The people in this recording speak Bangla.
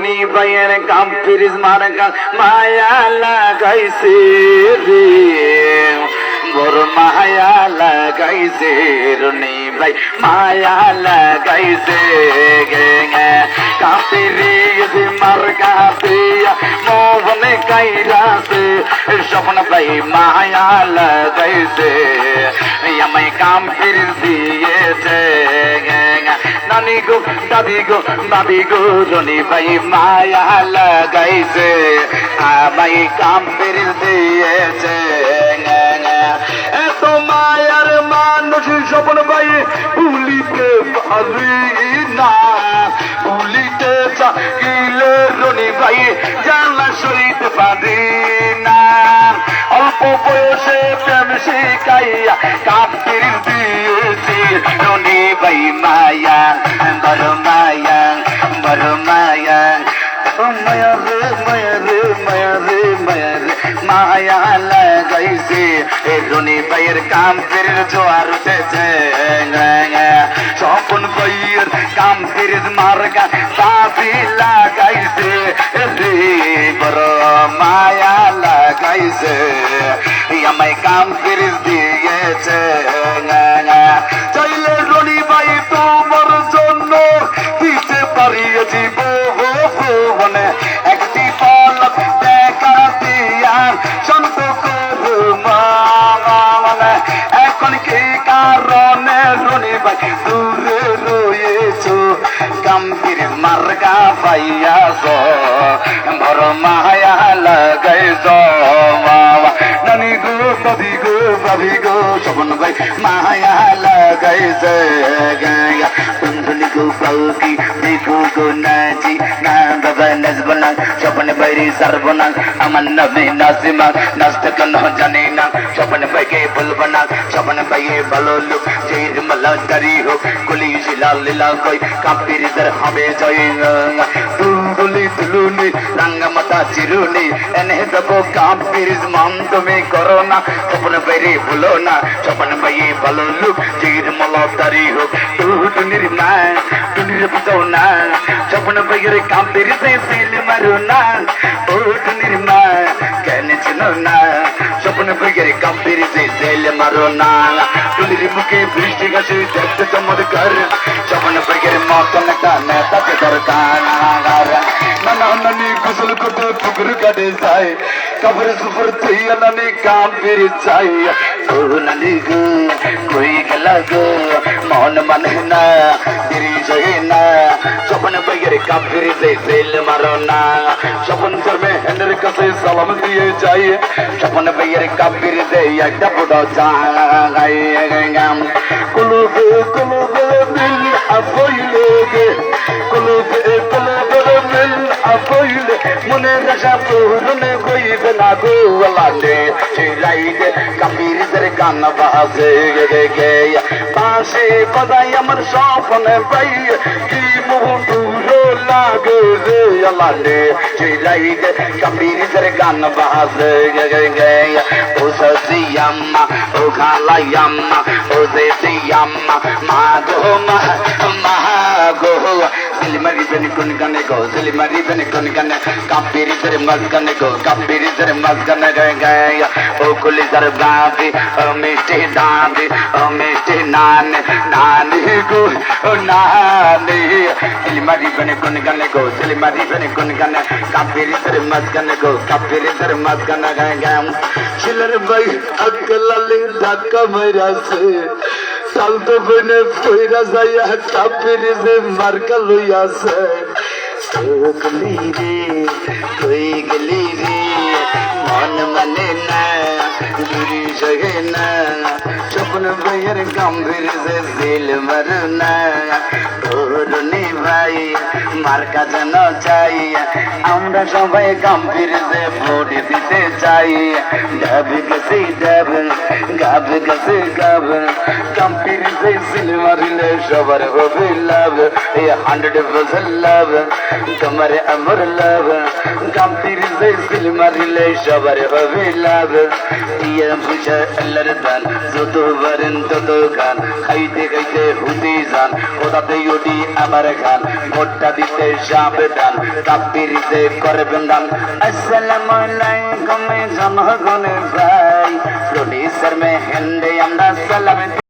রনি ভাইয়ের কাম ফিরিজ মার মায়া লাগাইছে রে। বড় মায়া লাগাইছে রনি ভাই, মায়া লাগাইছে কাপিরিজ মার কাপিয়া মোহনে কাইরাছে স্বপ্ন ভাই মায়া লাগাইছে আমায় কাম ফির দিয়েছে। নানি গো, দাদি গো দাদি গো রনি ভাই মায়া লাগাইছে আমায় কাম ফির দিয়েছে। এত মায়ার মানুষ স্বপ্ন ভাই ভুলিতে পারি না। ভুলিতে চাইলে রনি ভাই জানা সইতে শিখাইয়া কাপির দিয়েছি রনি ভাই মায়া বড় মায়া বড় মায়া ও মায়া রে মায়া রে মায়া রে মায়া রে মায়া লাগাইছে এ রনি ভাইয়ের কাম ফের জোয়ার উঠেছে স্বপন ভাইয়ের কাম ফের মার্গা বাসি লাগাইছে রে আমায় কাম ফের দিয়েছে। চাইলে রনি ভাই তোমার জন্য দিতে জীবনে একটি দেখা দিয়ার মানে এখন কি কারণে রনি ভাই দূরে রয়েছো? গম্ভীর মার্গা পাইয়াছ বড় মায়া লাগাইছ। দাদি গো, বাবি গো সবন ভাই, মায়া লাগাইছে গায়া। বন্ধুনি গো পাউকি দেখো গো, নাচি, না বাবা নাচবো না স্বপ্ন বাইরে সারবো আমার নবী নাসিমা নাচতে কেন জানি না। স্বপ্ন বাইকে বলব না স্বপ্ন বাইয়ে ভালো লোক, জের মালা করি হোক গুলি শিলা লীলা কই, কাপির হবে জয় তুলুনি রঙ্গ মাতা চিরুনি, এনে দেবো কাপির মান তুমি করো না। স্বপ্ন বাইরে ভুলো না, স্বপ্ন বাইয়ে ভালো লোক জের মালা করি হোক টুনির মা টুনির পিতাও না। স্বপ্ন বাইয়ের কাপির সে সিল মারো না। ও টুনির মা কেন ছিল না? স্বপ্ন বাইয়ের কাপির সে সিল মারো না। টুনির মুখে বৃষ্টি গাছে দেখতে চমৎকার। স্বপ্ন বাইয়ের মতন একটা নেতাকে দরকার। নানি গোসল করতে পুকুর কাটে যায়। কবর সুপুর থইয়া নানি কাম ফিরে চাই নানি গো, কই গেলা গো? মন মানে না দেরি জয়ে না। স্বপ্ন বাইয়ের কাম ফিরে যে সেল মারো না। স্বপ্ন ধর্মে হেনের কাছে সালাম দিয়ে যাই স্বপ্ন বাইয়ের কাম ফিরে যে একটা বুড়ো চাই কুলুবে কুলুবে, দিল আফইলে গে। মনে আশা পূরণ কইবে না গো আল্লাহ চিরাইতে কাবিরদের গান বাজে গে গে পাশে বাজাই আমার স্বপ্নে পাই। কি মুহুর লাগে রে আল্লাহ চিরাইতে কাবিরদের গান বাজে গে গে ও সজিয়াম্মা ও খালায়াম্মা ও জেসিয়াম্মা মা গো মা মা গো। সিলমারি বেন কোন গানে গো সিলমারি বেন কোন গানে কাপিরি দের মজগানে গো কাপিরি দের মজগানে গে গে ও কুলি দের বাবি ও মিষ্টি দাবি ও মিষ্টি নান নানি গো ও নানি সিলমারি বেন কোন গানে গো সিলমারি বেন কোন গানে কাপিরি দের মজগানে গো কাপিরি দের মজগানে গে গে ছিলের ভাই আকলালে ধাক্কা মাইরাছে সালতো বনে পইরা যাইয়া কাপিরি যে মার্কা লইয়াছে। গলি রে কই গলি রে মন মানে না না। স্বপ্ন বইয়ের গম্ভীর যে দিল মরনা ধরুনি ভাই মার্কা যেন চাই। আমরা সবাই গম্ভীর যে ভোট দিতে চাই। গাব গেছে গাব গাব গেছে, গাব। গম্ভীর যে সিল মারিলে সবার হবে লাভ। এই হান্ড্রেড পার্সেন্ট লাভ, তোমার আমার লাভ। গামতির যে সিল মারিলে সবার হবে লাভ। ইয়ে বুঝা আল্লাহর দান, যত পারেন তত গান খাইতে খাইতে হুতি যান ওদাতে উঠি আবার খান ভোটটা দিতে যাবে দান কাপিরিতে করবেন দান। আসসালামু আলাইকুম জনগণের ভাই প্রডিউসার মে হেন্ডে আমরা